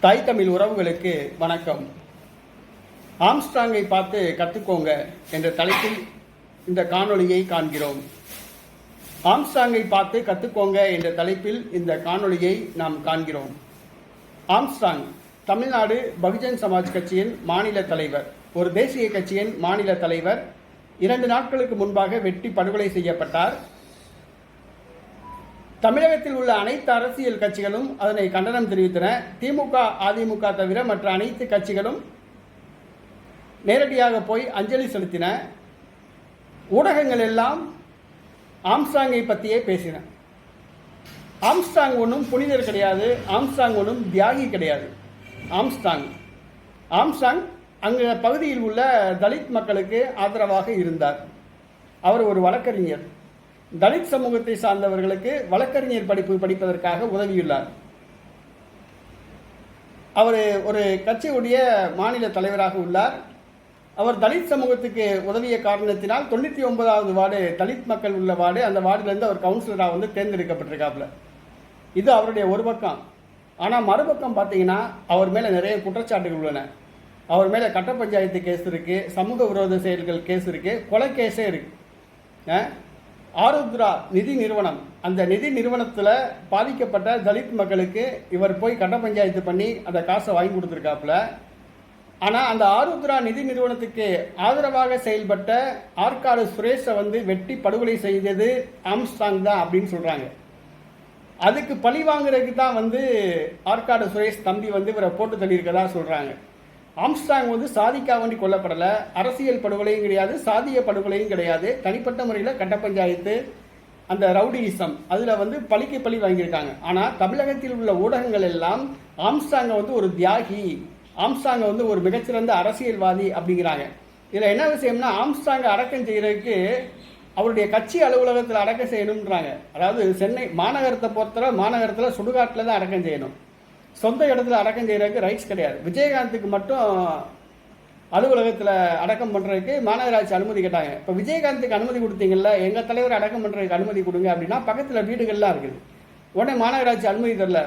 தாய் தமிழ் உறவுகளுக்கு வணக்கம். ஆம்ஸ்ட்ராங்கை பார்த்து கற்றுக்கோங்க என்ற தலைப்பில் இந்த காணொளியை காண்கிறோம். ஆம்ஸ்ட்ராங்கை பார்த்து கற்றுக்கோங்க என்ற தலைப்பில் இந்த காணொளியை நாம் காண்கிறோம். ஆம்ஸ்ட்ராங் தமிழ்நாடு பகுஜன் சமாஜ் கட்சியின் மாநில தலைவர். ஒரு தேசிய கட்சியின் மாநில தலைவர். இரண்டு நாட்களுக்கு முன்பாக வெட்டி படுகொலை செய்யப்பட்டார். தமிழகத்தில் உள்ள அனைத்து அரசியல் கட்சிகளும் அதனை கண்டனம் தெரிவித்தன. திமுக அதிமுக தவிர மற்ற அனைத்து கட்சிகளும் நேரடியாக போய் அஞ்சலி செலுத்தின. ஊடகங்கள் எல்லாம் ஆம்ஸ்டாங்கை பற்றியே பேசின. ஆம்ஸ்டாங் ஒன்றும் புனிதர் கிடையாது ஆம்ஸ்டாங் ஒன்றும் தியாகி கிடையாது. ஆம்ஸ்டாங் ஆம்ஸ்டாங் அங்கே பகுதியில் உள்ள தலித் மக்களுக்கு ஆதரவாக இருந்தார். அவர் ஒரு வழக்கறிஞர். தலித் சமூகத்தை சார்ந்தவர்களுக்கு வழக்கறிஞர் படிப்பு படிப்பதற்காக உதவியுள்ளார். அவர் ஒரு கட்சியுடைய மாநில தலைவராக உள்ளார். அவர் தலித் சமூகத்துக்கு உதவிய காரணத்தினால் தொண்ணூற்றி ஒன்பதாவது வார்டு தலித் மக்கள் உள்ள வார்டு அந்த வார்டுலேருந்து அவர் கவுன்சிலராக வந்து தேர்ந்தெடுக்கப்பட்டிருக்காப்புல. இது அவருடைய ஒரு பக்கம். ஆனால் மறுபக்கம் பார்த்தீங்கன்னா அவர் மேலே நிறைய குற்றச்சாட்டுகள் உள்ளன. அவர் மேலே கட்ட பஞ்சாயத்து கேஸ் இருக்குது சமூக விரோத செயல்கள் கேஸ் இருக்குது கொலை கேஸே இருக்குது ஆருத்ரா நிதி நிறுவனம். அந்த நிதி நிறுவனத்தில் பாதிக்கப்பட்ட தலித் மக்களுக்கு இவர் போய் கட்ட பஞ்சாயத்து பண்ணி அந்த காசை வாங்கி கொடுத்துருக்காப்புல. ஆனால் அந்த ஆருத்ரா நிதி நிறுவனத்துக்கு ஆதரவாக செயல்பட்ட ஆற்காடு சுரேஷை வந்து வெட்டி படுகொலை செய்தது ஆம்ஸ்டாங் தான் அப்படின்னு சொல்கிறாங்க அதுக்கு பழி வாங்குறதுக்கு தான் வந்து ஆற்காடு சுரேஷ் தம்பி வந்து இவரை போட்டு தள்ளியிருக்கதா சொல்கிறாங்க ஆம்ஸ்டாங் வந்து சாதிக்காக வேண்டி கொல்லப்படலை. அரசியல் படுகொலையும் கிடையாது சாதிய படுகொலையும் கிடையாது. தனிப்பட்ட முறையில் கட்ட பஞ்சாயத்து அந்த ரவுடியிசம் அதில் வந்து பழிக்கு பழி வாங்கியிருக்காங்க. ஆனால் தமிழகத்தில் உள்ள ஊடகங்கள் எல்லாம் ஆம்ஸ்டாங்கை வந்து ஒரு தியாகி ஆம்ஸ்டாங்கை வந்து ஒரு மிகச்சிறந்த அரசியல்வாதி அப்படிங்கிறாங்க. இதில் என்ன விஷயம்னா ஆம்ஸ்டாங்கை அடக்கம் செய்கிறதுக்கு அவருடைய கட்சி அலுவலகத்தில் அடக்கம் செய்யணுன்றாங்க அதாவது சென்னை மாநகரத்தை பொறுத்தவரை மாநகரத்தில் சுடுகாட்டில் தான் அடக்கம் செய்யணும். சொந்த இடத்துல அடக்கம் செய்கிறதுக்கு ரைட்ஸ் கிடையாது. விஜயகாந்துக்கு மட்டும் அலுவலகத்தில் அடக்கம் பண்ணுறதுக்கு மாநகராட்சி அனுமதி கேட்டாங்க. இப்போ விஜயகாந்துக்கு அனுமதி கொடுத்தீங்கல்ல எங்கள் தலைவர் அடக்கம் பண்ணுறதுக்கு அனுமதி கொடுங்க அப்படின்னா பக்கத்தில் வீடுகள்லாம் இருக்குது. உடனே மாநகராட்சி அனுமதி தரல.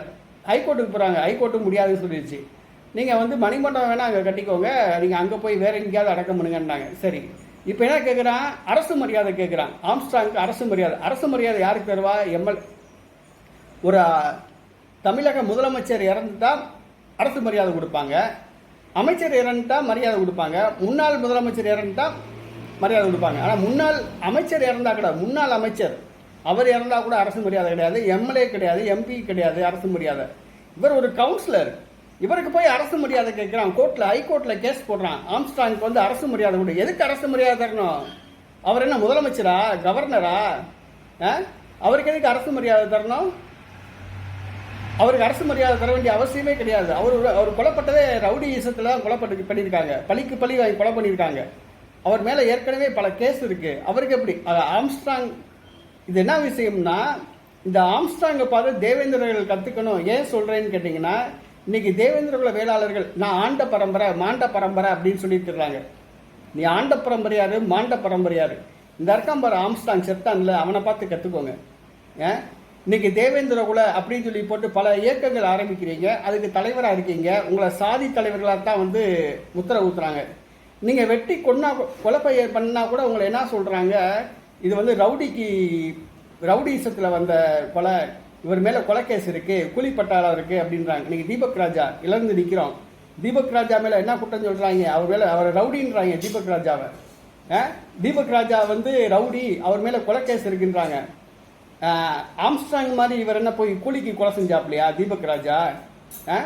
ஹைகோர்ட்டுக்கு போகிறாங்க ஹைகோர்ட்டுக்கு முடியாதுன்னு சொல்லிடுச்சு நீங்கள் வந்து மணிமண்டபம் வேணால் அங்கே கட்டிக்கோங்க. நீங்கள் அங்கே போய் வேறு எங்கேயாவது அடக்கம் பண்ணுங்கன்னாங்க. சரி. இப்போ என்ன கேட்குறான் அரசு மரியாதை கேட்குறான் ஆம்ஸ்டாங்க்கு அரசு மரியாதை. அரசு மரியாதை யாருக்கு தருவா? எம்எல் ஒரு தமிழக முதலமைச்சர் இறந்துட்டால் அரசு மரியாதை கொடுப்பாங்க. அமைச்சர் இறந்துட்டால் மரியாதை கொடுப்பாங்க. முன்னாள் முதலமைச்சர் இறந்துட்டால் மரியாதை கொடுப்பாங்க. ஆனால் முன்னாள் அமைச்சர் இறந்தால் கூட முன்னாள் அமைச்சர் அவர் இறந்தால் கூட அரசு மரியாதை கிடையாது. எம்எல்ஏ கிடையாது எம்பி கிடையாது அரசு மரியாதை. இவர் ஒரு கவுன்சிலர். இவருக்கு போய் அரசு மரியாதை கேட்குறான். கோர்ட்டில் ஹைகோர்ட்டில் கேஸ் போடுறான். ஆம்ஸ்டாங்க்கு வந்து அரசு மரியாதை கொடு. எதுக்கு அரசு மரியாதை தரணும்? அவர் என்ன முதலமைச்சரா? கவர்னரா ஆ? அவருக்கு எதுக்கு அரசு மரியாதை தரணும்? அவருக்கு அரசு மரியாதை தர வேண்டிய அவசியமே கிடையாது. அவர் அவர் கொலப்பட்டதே ரவுடி இசத்தில் தான் கொலப்பட்டு பண்ணியிருக்காங்க. பழிக்கு பழி வாங்கி கொலை பண்ணியிருக்காங்க. அவர் மேலே ஏற்கனவே பல கேஸ் இருக்குது அவருக்கு எப்படி? அது ஆம்ஸ்ட்ராங் இது என்ன விஷயம்னா இந்த ஆம்ஸ்ட்ராங்கை பார்த்து தேவேந்திரர்கள் கற்றுக்கணும் ஏன் சொல்கிறேன்னு கேட்டிங்கன்னா இன்றைக்கி தேவேந்திர வேளாளர்கள் நான் ஆண்ட பரம்பரை மாண்ட பரம்பரை அப்படின்னு சொல்லிட்டு நீ ஆண்ட பரம்பரையாரு மாண்ட பரம்பரையாரு. இந்த அர்க்காம்பர் ஆம்ஸ்டாங் செத்தான்ல அவனை பார்த்து கற்றுக்கோங்க ஏன்? இன்னைக்கு தேவேந்திர குல அப்படின்னு சொல்லி போட்டு பல இயக்கங்கள் ஆரம்பிக்கிறீங்க. அதுக்கு தலைவராக இருக்கீங்க. உங்களை சாதி தலைவர்களாக தான் வந்து உத்தரவு ஊத்துறாங்க. நீங்கள் வெட்டி கொன்னா கொலைப்பைய பண்ணால் கூட உங்களை என்ன சொல்கிறாங்க இது வந்து ரவுடிக்கு ரவுடிசத்தில் வந்த கொலை. இவர் மேலே கொலைக்கேஸ் இருக்குது கூலிப்பட்டாளம் இருக்குது அப்படின்றாங்க. இன்னைக்கு தீபக் ராஜா இழந்து நிற்கிறோம் தீபக் ராஜா மேலே என்ன குற்றம் சொல்கிறாங்க அவர் மேலே அவர் ரவுடின்றாங்க தீபக் ராஜாவை. ஆ? தீபக் ராஜா வந்து ரவுடி அவர் மேலே கொலைக்கேஸ் இருக்குன்றாங்க. ஆம்ஸ்டாங் ஆம்ஸ்ட்ராங் மாதிரி இவர் என்ன போய் கூலிக்கு கொலை செஞ்சாப்லையா தீபக் ராஜா? ஆ?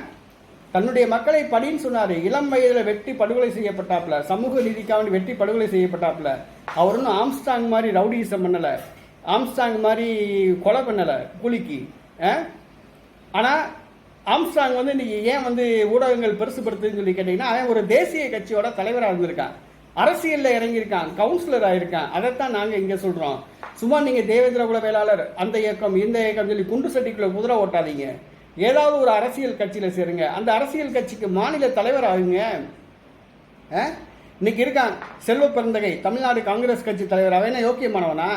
தன்னுடைய மக்களை படின்னு சொன்னார். இளம் வயதில் வெட்டி படுகொலை செய்யப்பட்டாப்ல. சமூக நீதிக்காக வெட்டி படுகொலை செய்யப்பட்டாப்ல. அவர் ஒன்றும் ஆம்ஸ்டாங் மாதிரி ரவுடிசம் பண்ணலை. ஆம்ஸ்டாங் மாதிரி கொலை பண்ணலை கூலிக்கு. ஆ? ஆனால் ஆம்ஸ்டாங் வந்து இன்னைக்கு ஏன் வந்து ஊடகங்கள் பெருசுப்படுத்துன்னு சொல்லி கேட்டிங்கன்னா அவன் ஒரு தேசிய கட்சியோட தலைவராக இருந்திருக்கான். அரசியலில் இறங்கியிருக்கான் கவுன்சிலர் ஆயிருக்கான். அதைத்தான் நாங்கள் இங்கே சொல்கிறோம் சும்மா நீங்கள் தேவேந்திர குல வேளாளர் அந்த இயக்கம் இந்த இயக்கம் சொல்லி குண்டு சட்டிக்குள்ள குதிரை ஓட்டாதீங்க. ஏதாவது ஒரு அரசியல் கட்சியில் சேருங்க. அந்த அரசியல் கட்சிக்கு மாநில தலைவர் ஆகுங்க. ஆ? இன்னைக்கு இருக்கான் செல்வ பிறந்தகை தமிழ்நாடு காங்கிரஸ் கட்சி தலைவர். அவன் யோக்கியமானவனா?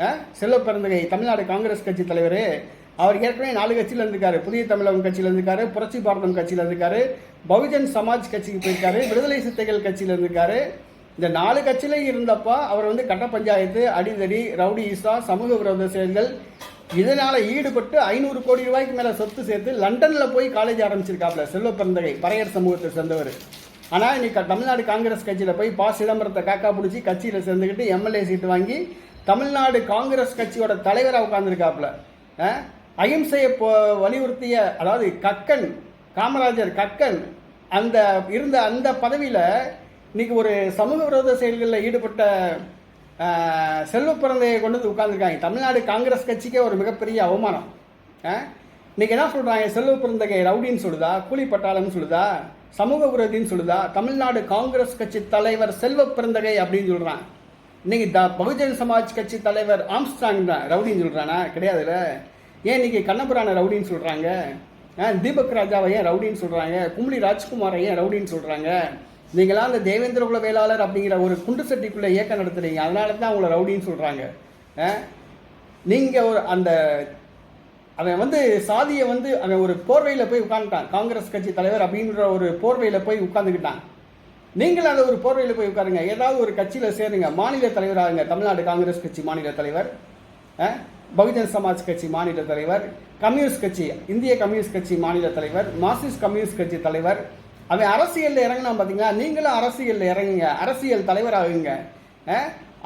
ஆ? செல்வ பிறந்தகை தமிழ்நாடு காங்கிரஸ் கட்சி தலைவர். அவர் ஏற்கனவே நாலு கட்சியில் இருந்திருக்காரு. புதிய தமிழகம் கட்சியில் இருந்திருக்காரு புரட்சி பாரதம் கட்சியில் இருந்திருக்காரு பகுஜன் சமாஜ் கட்சிக்கு போயிருக்காரு விடுதலை சித்தைகள் கட்சியில் இருந்திருக்காரு. இந்த நாலு கட்சியிலையும் இருந்தப்போ அவர் வந்து கட்ட பஞ்சாயத்து அடிதடி ரவுடி ஈசா சமூக விரோத செயல்கள் இதனால் ஈடுபட்டு ஐநூறு கோடி ரூபாய்க்கு மேலே சொத்து சேர்த்து லண்டனில் போய் காலேஜ் ஆரம்பிச்சிருக்காப்ல செல்வ பிறந்தகை பறையர் சமூகத்தை சேர்ந்தவர். ஆனால் இன்னைக்கு தமிழ்நாடு காங்கிரஸ் கட்சியில் போய் பா. சிதம்பரத்தை காக்கா பிடிச்சி கட்சியில் சேர்ந்துக்கிட்டு எம்எல்ஏ சீட்டு வாங்கி தமிழ்நாடு காங்கிரஸ் கட்சியோட தலைவராக உட்காந்துருக்காப்புல அகிம்சையை போ- வலியுறுத்திய அதாவது கக்கன் காமராஜர் கக்கன் அந்த இருந்த அந்த பதவியில் இன்னைக்கு ஒரு சமூக விரோத செயல்களில் ஈடுபட்ட செல்வ பிறந்தையை கொண்டு வந்து உட்காந்துருக்காங்க தமிழ்நாடு காங்கிரஸ் கட்சிக்கே ஒரு மிகப்பெரிய அவமானம். ஆஹ்? இன்னைக்கு என்ன சொல்கிறாங்க செல்வ பிறந்தகை ரவுடின்னு சொல்லுதா? கூலி பட்டாளம்னு சொல்லுதா? சமூக விரோதின்னு சொல்லுதா? தமிழ்நாடு காங்கிரஸ் கட்சி தலைவர் செல்வ பிறந்தகை அப்படின்னு சொல்கிறான் இன்னைக்கு த பகுஜன் சமாஜ் கட்சி தலைவர் ஆம்ஸ்டாங் தான் ரவுடின்னு சொல்கிறானா கிடையாதுல்ல. ஏன் இன்றைக்கி கண்ணபுரான ரவுடின்னு சொல்கிறாங்க ஆ, தீபக் ராஜாவை ஏன் ரவுடின்னு சொல்கிறாங்க கும்ளி ராஜ்குமாரை ஏன் ரவுடின்னு சொல்கிறாங்க நீங்களாம் அந்த தேவேந்திர குல வேளாளர் அப்படிங்கிற ஒரு குண்டு செட்டிக்குள்ளே இயக்கம் நடத்துகிறீங்க அதனால தான் உங்களை ரவுடின்னு சொல்கிறாங்க ஆ? ஒரு அந்த அவன் வந்து சாதியை வந்து அவன் ஒரு போர்வையில் போய் உட்காந்துட்டான் காங்கிரஸ் கட்சி தலைவர் அப்படின்ற ஒரு போர்வையில் போய் உட்காந்துக்கிட்டான் நீங்களும் அந்த ஒரு போர்வையில் போய் உட்காருங்க. ஏதாவது ஒரு கட்சியில் சேருங்க. மாநில தலைவராகுங்க. தமிழ்நாடு காங்கிரஸ் கட்சி மாநில தலைவர். பகுஜன் சமாஜ் கட்சி மாநில தலைவர் கம்யூனிஸ்ட் கட்சி இந்திய கம்யூனிஸ்ட் கட்சி மாநில தலைவர் மார்க்சிஸ்ட் கம்யூனிஸ்ட் கட்சி தலைவர். அவன் அரசியலில் இறங்கினா பார்த்தீங்களா நீங்களும் அரசியலில் இறங்குங்க. அரசியல் தலைவராகுங்க.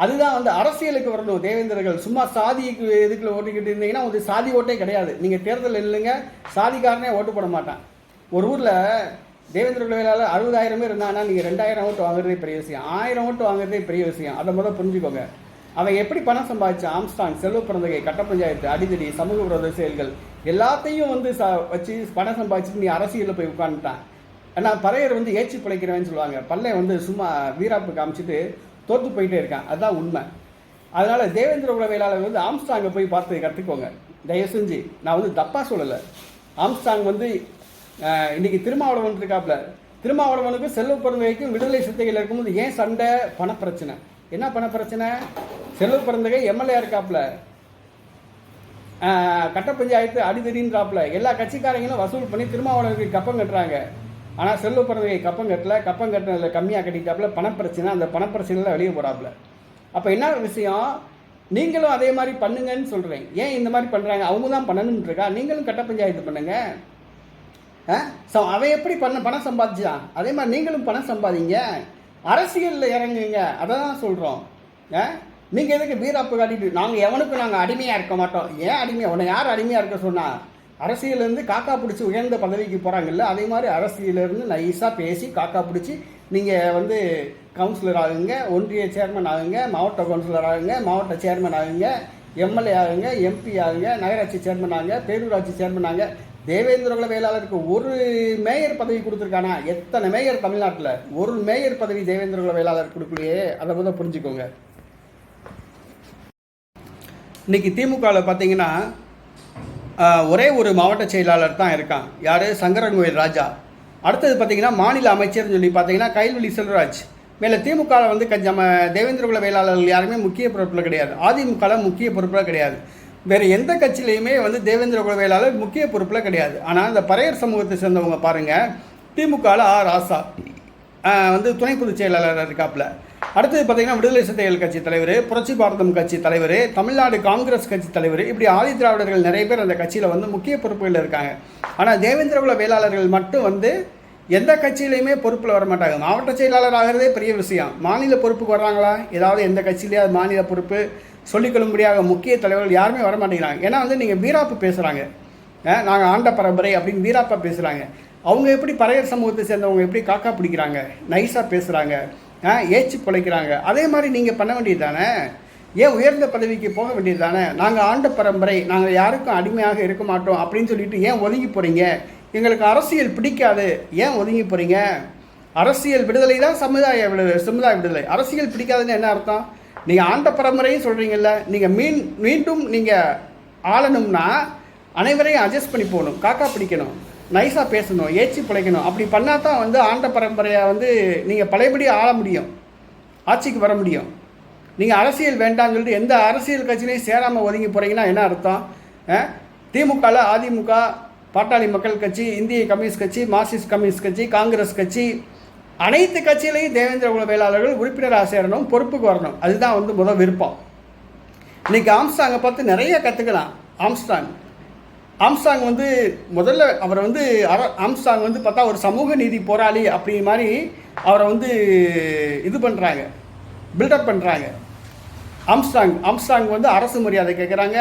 அதுதான் வந்து அரசியலுக்கு வரணும். தேவேந்திரர்கள் சும்மா சாதிக்கு இதுக்குள்ள ஓட்டிக்கிட்டு இருந்தீங்கன்னா வந்து சாதி ஓட்டே கிடையாது. நீங்கள் தேர்தல் இல்லைங்க சாதிக்காரனே ஓட்டு போட மாட்டான். ஒரு ஊரில் தேவேந்திர குலவேலாளர் அறுபதாயிரம் பேர் இருந்தாங்கன்னா நீங்கள் ரெண்டாயிரம் ஓட்டு வாங்குறதே பெரிய விஷயம். ஆயிரம் ஓட்டு வாங்குறதே பெரிய விஷயம். அதை முதல்ல புரிஞ்சுக்கோங்க. அவன் எப்படி பணம் சம்பாதிச்சான் ஆம்ஸ்டாங் செல்வ பிறந்தகை கட்ட பஞ்சாயத்து அடிதடி சமூக விரோத செயல்கள் எல்லாத்தையும் வந்து ச வச்சு பணம் சம்பாதிச்சுட்டு நீ அரசியலில் போய் உட்காந்துட்டான் ஏன்னா பறையர் வந்து ஏச்சி பிழைக்கிறவன்னு சொல்லுவாங்க. பல்லை வந்து சும்மா வீராப்பு காமிச்சிட்டு தோற்று போயிட்டே இருக்கான். அதுதான் உண்மை. அதனால் தேவேந்திர உளவியலாளர் வந்து ஆம்ஸ்டாங்கை போய் பார்த்து கற்றுக்கோங்க. தயவு செஞ்சு நான் வந்து தப்பாக சொல்லலை. ஆம்ஸ்டாங் வந்து இன்னைக்கு திருமாவளவன் இருக்காப்புல திருமாவளவனுக்கும் செல்வ பிறந்தகைக்கும் விடுதலை சித்தைகள் இருக்கும்போது ஏன் சண்டை? பணப்பிரச்சனை என்ன பணப்பிரச்சனை செல்வ பிறந்தகை எம்எல்ஏ இருக்காப்புல ஆஹ் கட்ட பஞ்சாயத்து அடிதடின்றாப்புல எல்லா கட்சிக்காரங்களும் வசூல் பண்ணி திருமாவளவனுக்கு கப்பம் கட்டுறாங்க. ஆனால் செல்வ பிறந்தகை கப்பம் கட்டல. கப்பம் கட்டினதில் கம்மியாக கட்டிட்டாப்புல பணப்பிரச்சனை அந்த பணப்பிரச்சனையில் வெளியே போடாப்புல அப்போ என்ன விஷயம்? நீங்களும் அதே மாதிரி பண்ணுங்கன்னு சொல்கிறேன் ஏன் இந்த மாதிரி பண்ணுறாங்க அவங்க தான் பண்ணணும்னு இருக்கா நீங்களும் கட்ட பஞ்சாயத்து பண்ணுங்க ஸோ அவன் எப்படி பண்ண பணம் சம்பாதிச்சான் அதே மாதிரி நீங்களும் பணம் சம்பாதிங்க. அரசியலில் இறங்குங்க. அதை தான் சொல்கிறோம் நீங்கள் எதுக்கு வீராப்பு காட்டிட்டு நாங்கள் எவனுக்கும் நாங்கள் அடிமையாக இருக்க மாட்டோம். ஏன் அடிமையாக உன்னை யார் அடிமையாக இருக்க சொன்னா? அரசியலேருந்து காக்கா பிடிச்சி உயர்ந்த பதவிக்கு போகிறாங்கல்ல அதே மாதிரி அரசியலேருந்து நைஸாக பேசி காக்கா பிடிச்சி நீங்கள் வந்து கவுன்சிலர் ஆகுங்க ஒன்றிய சேர்மன் ஆகுங்க மாவட்ட கவுன்சிலர் ஆகுங்க மாவட்ட சேர்மன் ஆகுங்க எம்எல்ஏ ஆகுங்க எம்பி ஆகுங்க நகராட்சி சேர்மன் ஆகுங்க பேரூராட்சி சேர்மன் ஆகுங்க. தேவேந்திரகுல வேளாளருக்கு ஒரு மேயர் பதவி கொடுத்துருக்கானா? எத்தனை மேயர் தமிழ்நாட்டில்? ஒரு மேயர் பதவி தேவேந்திரகுல வேளாளர் கொடுக்கலையே. அதை முதல் புரிஞ்சுக்கோங்க. இன்றைக்கி திமுகவில் பார்த்தீங்கன்னா ஒரே ஒரு மாவட்ட செயலாளர் தான் இருக்கான். யார்? சங்கரன்கோயில் ராஜா. அடுத்தது பார்த்தீங்கன்னா மாநில அமைச்சர்னு சொல்லி பார்த்தீங்கன்னா கைல்வெளி செல்வராஜ். மேலே திமுகவில் வந்து க- நம்ம தேவேந்திர குல வேளாளர்கள் யாருமே முக்கிய பொறுப்பில் கிடையாது. அதிமுகவில் முக்கிய பொறுப்பில் கிடையாது. வேறு எந்த கட்சியிலையுமே வந்து தேவேந்திர குல வேளாளர் முக்கிய பொறுப்பில் கிடையாது. ஆனால் இந்த பறையர் சமூகத்தை சேர்ந்தவங்க பாருங்கள் திமுகவில் ஆ ராசா வந்து துணை பொதுச் செயலாளராக இருக்காப்புல. அடுத்தது பார்த்தீங்கன்னா விடுதலை சிறுத்தைகள் கட்சி தலைவர் புரட்சி பாரதம் கட்சி தலைவர் தமிழ்நாடு காங்கிரஸ் கட்சி தலைவர். இப்படி ஆதி திராவிடர்கள் நிறைய பேர் அந்த கட்சியில் வந்து முக்கிய பொறுப்புகளில் இருக்காங்க. ஆனால் தேவேந்திரகுல வேளாளர்கள் மட்டும் வந்து எந்த கட்சியிலையுமே பொறுப்பில் வர மாட்டாங்க. மாவட்ட செயலாளர் ஆகிறதே பெரிய விஷயம். மாநில பொறுப்புக்கு வர்றாங்களா? ஏதாவது எந்த கட்சியிலேயாவது மாநில பொறுப்பு சொல்லிக்கொள்ளும்படியாக முக்கிய தலைவர்கள் யாருமே வர மாட்டேங்கிறாங்க. ஏன்னா வந்து நீங்கள் வீராப்பு பேசுகிறாங்க நாங்கள் ஆண்ட பரம்பரை அப்படின்னு வீராப்பா பேசுகிறாங்க அவங்க எப்படி பறையர் சமூகத்தை சேர்ந்தவங்க எப்படி காக்கா பிடிக்கிறாங்க? நைஸாக பேசுகிறாங்க ஏச்சு பிழைக்கிறாங்க. அதே மாதிரி நீங்கள் பண்ண வேண்டியது தானே ஏன் உயர்ந்த பதவிக்கு போக வேண்டியது தானே நாங்கள் ஆண்ட பரம்பரை நாங்கள் யாருக்கும் அடிமையாக இருக்க மாட்டோம் அப்படின்னு சொல்லிட்டு ஏன் ஒதுங்கி போகிறீங்க எங்களுக்கு அரசியல் பிடிக்காது. ஏன் ஒதுங்கி போகிறீங்க அரசியல் விடுதலை தான் சமுதாய விடுதலை சமுதாய விடுதலை. அரசியல் பிடிக்காதுன்னு என்ன அர்த்தம்? நீங்கள் ஆண்ட பரம்பரையும் சொல்கிறீங்கல்ல நீங்கள் மீன் மீண்டும் நீங்கள் ஆளணும்னா அனைவரையும் அட்ஜஸ்ட் பண்ணி போகணும். காக்கா பிடிக்கணும். நைஸாக பேசணும் ஏச்சி பிழைக்கணும். அப்படி பண்ணால் தான் வந்து ஆண்ட பரம்பரையை வந்து நீங்கள் பழையபடி ஆள முடியும். ஆட்சிக்கு வர முடியும். நீங்கள் அரசியல் வேண்டாம்னு சொல்லிட்டு எந்த அரசியல் கட்சியிலையும் சேராமல் ஒதுங்கி போகிறீங்கன்னா என்ன அர்த்தம்? திமுகவில் அதிமுக பாட்டாளி மக்கள் கட்சி இந்திய கம்யூனிஸ்ட் கட்சி மார்க்சிஸ்ட் கம்யூனிஸ்ட் கட்சி காங்கிரஸ் கட்சி அனைத்து கட்சியிலையும் தேவேந்திர குல வேளாளர்கள் உறுப்பினராக சேரணும் பொறுப்புக்கு வரணும். அதுதான் வந்து முதல் விருப்பம். இன்றைக்கி ஆம்ஸ்டாங்கை பார்த்து நிறைய கற்றுக்கலாம் ஆம்ஸ்டாங். ஆம்ஸ்டாங் வந்து முதல்ல அவரை வந்து அர ஆம்ஸ்டாங் வந்து பார்த்தா ஒரு சமூக நீதி போராளி அப்படி மாதிரி அவரை வந்து இது பண்ணுறாங்க பில்டப் பண்ணுறாங்க ஆம்ஸ்டாங் ஆம்ஸ்டாங் வந்து அரசு மரியாதை கேட்குறாங்க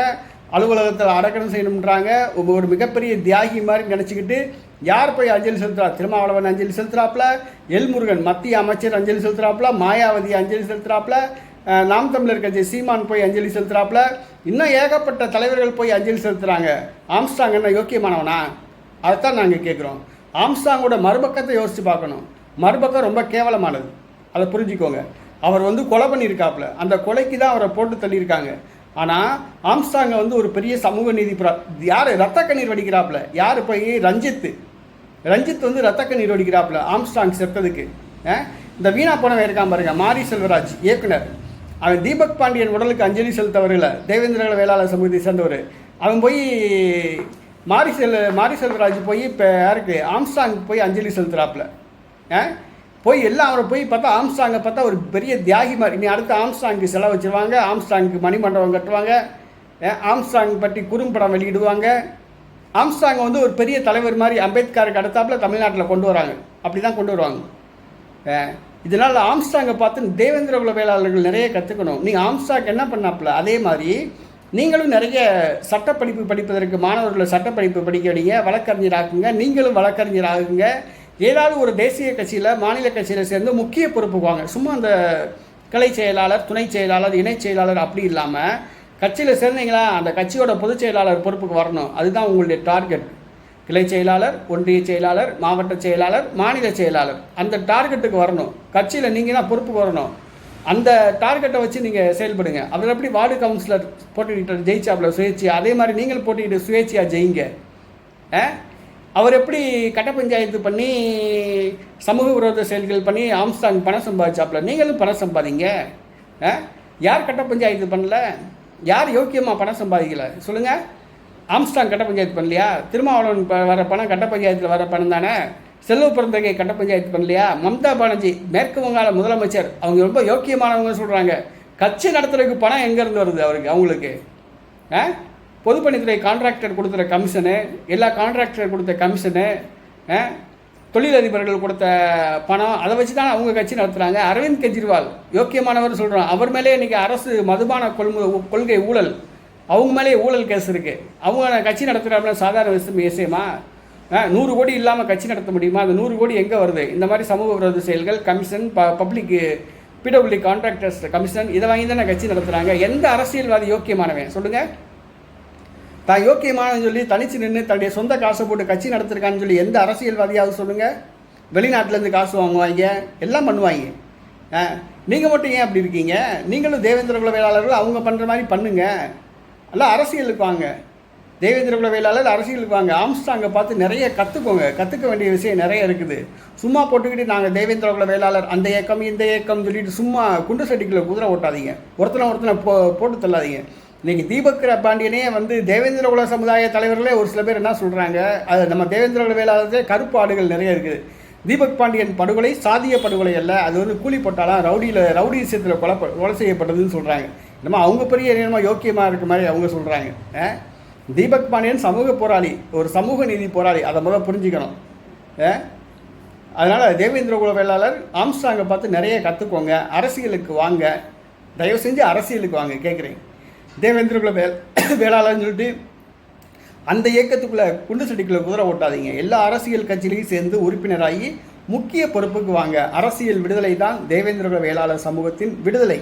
அலுவலகத்தில் அடக்கணம் செய்யணுன்றாங்க ஒரு ஒரு மிகப்பெரிய தியாகி மாதிரி நினச்சிக்கிட்டு யார் போய் அஞ்சலி செலுத்துறா? திருமாவளவன் அஞ்சலி செலுத்துறாப்புல எல்முருகன் மத்திய அமைச்சர் அஞ்சலி செலுத்துறாப்புல மாயாவதி அஞ்சலி செலுத்துறாப்புல நாம் தமிழர் கட்சி சீமான் போய் அஞ்சலி செலுத்துறாப்புல இன்னும் ஏகப்பட்ட தலைவர்கள் போய் அஞ்சலி செலுத்துகிறாங்க ஆம்ஸ்டாங் என்ன யோக்கியமானவனா? அதைத்தான் நாங்கள் கேட்குறோம் ஆம்ஸ்டாங்கோட மறுபக்கத்தை யோசித்து பார்க்கணும். மறுபக்கம் ரொம்ப கேவலமானது. அதை புரிஞ்சுக்கோங்க. அவர் வந்து கொலை பண்ணியிருக்காப்புல. அந்த கொலைக்கு தான் அவரை போட்டு தள்ளியிருக்காங்க. ஆனால் ஆம்ஸ்டாங்கை வந்து ஒரு பெரிய சமூக நீதி யார்? ரத்த கண்ணீர் வடிக்கிறாப்புல. யார் போய்? ரஞ்சித்து ரஞ்சித் வந்து ரத்த கண்ணீர் வடிக்கிறாப்புல. ஆம்ஸ்டாங் செத்ததுக்கு. இந்த வீணா போனவன் இருக்கான் பாருங்க. மாரி செல்வராஜ் இயக்குனர். அவன் தீபக் பாண்டியன் உடலுக்கு அஞ்சலி செலுத்தவரில் தேவேந்திர வேளாளர் சமூகத்தை சேர்ந்தவர். அவன் போய் மாரி செல் மாரி செல்வராஜ் போய் இப்போ யாருக்கு? ஆம்ஸ்டாங் போய் அஞ்சலி செலுத்துறாப்புல. ஆ? போய் எல்லாம் அவரை போய் பார்த்தா ஆம்ஸ்டாங்கை பார்த்தா ஒரு பெரிய தியாகி மாதிரி. நீ அடுத்து ஆம்ஸ்டாங்க்கு செலவு வச்சுருவாங்க ஆம்ஸ்டாங்க்கு மணிமண்டபம் கட்டுவாங்க ஆ, ஆம்ஸ்டாங் பற்றி குறும்படம் வெளியிடுவாங்க. ஆம்ஸ்டாங்கை வந்து ஒரு பெரிய தலைவர் மாதிரி அம்பேத்கருக்கு அடுத்தாப்புல தமிழ்நாட்டில் கொண்டு வராங்க. அப்படி தான் கொண்டு வருவாங்க. ஆ? இதனால் ஆம்ஸ்டாங்கை பார்த்து தேவேந்திர குல வேளாளர்கள் நிறைய கற்றுக்கணும் நீங்கள் ஆம்ஸ்டாங் என்ன பண்ணாப்புல? அதே மாதிரி நீங்களும் நிறைய சட்டப்படிப்பு படிப்பதற்கு மாணவர்களை சட்டப்படிப்பு படிக்க வைங்க வழக்கறிஞராக்குங்க நீங்களும் வழக்கறிஞராகுங்க ஏதாவது ஒரு தேசிய கட்சியில் மாநில கட்சியில் சேர்ந்து முக்கிய பொறுப்புக்கு வாங்க. சும்மா அந்த கலை செயலாளர் துணை செயலாளர் இணை செயலாளர் அப்படி இல்லாமல் கட்சியில் சேர்ந்தீங்களா அந்த கட்சியோட பொதுச் செயலாளர் பொறுப்புக்கு வரணும். அதுதான் உங்களுடைய டார்கெட். கிளை செயலாளர் ஒன்றிய செயலாளர் மாவட்ட செயலாளர் மாநில செயலாளர். அந்த டார்கெட்டுக்கு வரணும். கட்சியில் நீங்கள் தான் பொறுப்புக்கு வரணும். அந்த டார்கெட்டை வச்சு நீங்கள் செயல்படுங்க. அவர் எப்படி வார்டு கவுன்சிலர் போட்டிக்கிட்டு ஜெயிச்சாப்ல சுயேட்சையா அதே மாதிரி நீங்கள் போட்டிக்கிட்டு சுயேட்சையாக ஜெயிங்க. ஆ? அவர் எப்படி கட்ட பஞ்சாயத்து பண்ணி சமூக விரோத செயல்கள் பண்ணி ஆம்ஸ்டாங் பணம் சம்பாதிச்சாப்புல? நீங்களும் பணம் சம்பாதிங்க. ஆ? யார் கட்ட பஞ்சாயத்து பண்ணல? யார் யோக்கியமாக பணம் சம்பாதிக்கல? சொல்லுங்கள் ஆம்ஸ்டாங் கட்ட பஞ்சாயத்து பண்ணலையா? திருமாவளவன் வர பணம் கட்ட பஞ்சாயத்தில் வர பணம் தானே? செல்வ பிறந்தகை கட்ட பஞ்சாயத்து பண்ணலையா? மம்தா பானர்ஜி மேற்கு வங்காள முதலமைச்சர். அவங்க ரொம்ப யோக்கியமானவங்க சொல்கிறாங்க கட்சி நடத்துறதுக்கு பணம் எங்கேருந்து வருது அவருக்கு அவங்களுக்கு? ஆ? பொதுப்பணித்துறை கான்ட்ராக்டர் கொடுக்குற கமிஷனு எல்லா கான்ட்ராக்டர் கொடுத்த கமிஷனு ஆ? தொழிலதிபர்கள் கொடுத்த பணம் அதை வச்சு தான் அவங்க கட்சி நடத்துகிறாங்க அரவிந்த் கெஜ்ரிவால் யோக்கியமானவர் சொல்கிறோம் அவர் மேலே இன்றைக்கி அரசு மதுபான கொள்மு கொள்கை ஊழல். அவங்க மேலே ஊழல் கேஸ் இருக்குது அவங்க கட்சி நடத்துகிறாப்புல சாதாரண விஷயம் விஷயமா? நூறு கோடி இல்லாமல் கட்சி நடத்த முடியுமா? அந்த நூறு கோடி எங்கே வருது? இந்த மாதிரி சமூக விரோத செயல்கள் கமிஷன் ப பப்ளிக் பிடபிள்யூ கான்ட்ராக்டர்ஸ் கமிஷன் இதை வாங்கி தானே கட்சி நடத்துகிறாங்க எந்த அரசியல்வாதி யோக்கியமானவன்? சொல்லுங்கள் தான் யோக்கியமானு சொல்லி தனிச்சு நின்று தன்னுடைய சொந்த காசை போட்டு கட்சி நடத்திருக்கான்னு சொல்லி எந்த அரசியல்வாதியாவது சொல்லுங்கள் வெளிநாட்டிலேருந்து காசு வாங்குவாங்க. எல்லாம் பண்ணுவாங்க. ஆ நீங்கள் மட்டும் ஏன் அப்படி இருக்கீங்க? நீங்களும் தேவேந்திர குல வேளாளர்கள் அவங்க பண்ணுற மாதிரி பண்ணுங்கள் அல்ல அரசியலுக்கு வாங்க. தேவேந்திர குல வேளாளர் அரசியலுக்கு வாங்க. ஆம்ஸ்டாங்கை பார்த்து நிறைய கற்றுக்கோங்க கற்றுக்க வேண்டிய விஷயம் நிறைய இருக்குது. சும்மா போட்டுக்கிட்டு நாங்கள் தேவேந்திர குலவையிலாளர் வேளாளர் அந்த இயக்கம் இந்த இயக்கம் சொல்லிட்டு சும்மா குண்டு சட்டிக்குள்ள குதிரை ஓட்டாதீங்க. ஒருத்தனை ஒருத்தனை போ போட்டு தள்ளாதீங்க. இன்றைக்கி தீபக் பாண்டியனே வந்து தேவேந்திர குல சமுதாய தலைவர்களே ஒரு சில பேர் என்ன சொல்கிறாங்க அது நம்ம தேவேந்திர குல கருப்பு ஆடுகள் நிறைய இருக்குது. தீபக் பாண்டியன் படுகொலை சாதிய படுகொலை அல்ல. அது வந்து கூலி போட்டாலாம் ரவுடியில் ரவுடி விஷயத்தில் கொலை கொலை செய்யப்பட்டதுன்னு சொல்கிறாங்க நம்ம அவங்க பெரிய என்னமோ யோக்கியமாக இருக்க மாதிரி அவங்க சொல்கிறாங்க தீபக் பாண்டியன் சமூக போராளி ஒரு சமூக நீதி போராளி அதை முதல்ல புரிஞ்சுக்கணும். ஆ? அதனால் தேவேந்திர குல வேளாளர் ஆம்ஸ்டாங்கை பார்த்து நிறைய கற்றுக்கோங்க அரசியலுக்கு வாங்க. தயவு செஞ்சு அரசியலுக்கு வாங்க கேட்குறீங்க தேவேந்திர குல வே வேளாளர்னு சொல்லிட்டு அந்த இயக்கத்துக்குள்ளே குண்டு சட்டிக்குள்ளே குதிரை ஓட்டாதீங்க. எல்லா அரசியல் கட்சியிலையும் சேர்ந்து உறுப்பினராகி முக்கிய பொறுப்புக்கு வாங்க. அரசியல் விடுதலை தான் தேவேந்திர குல வேளாளர் சமூகத்தின் விடுதலை.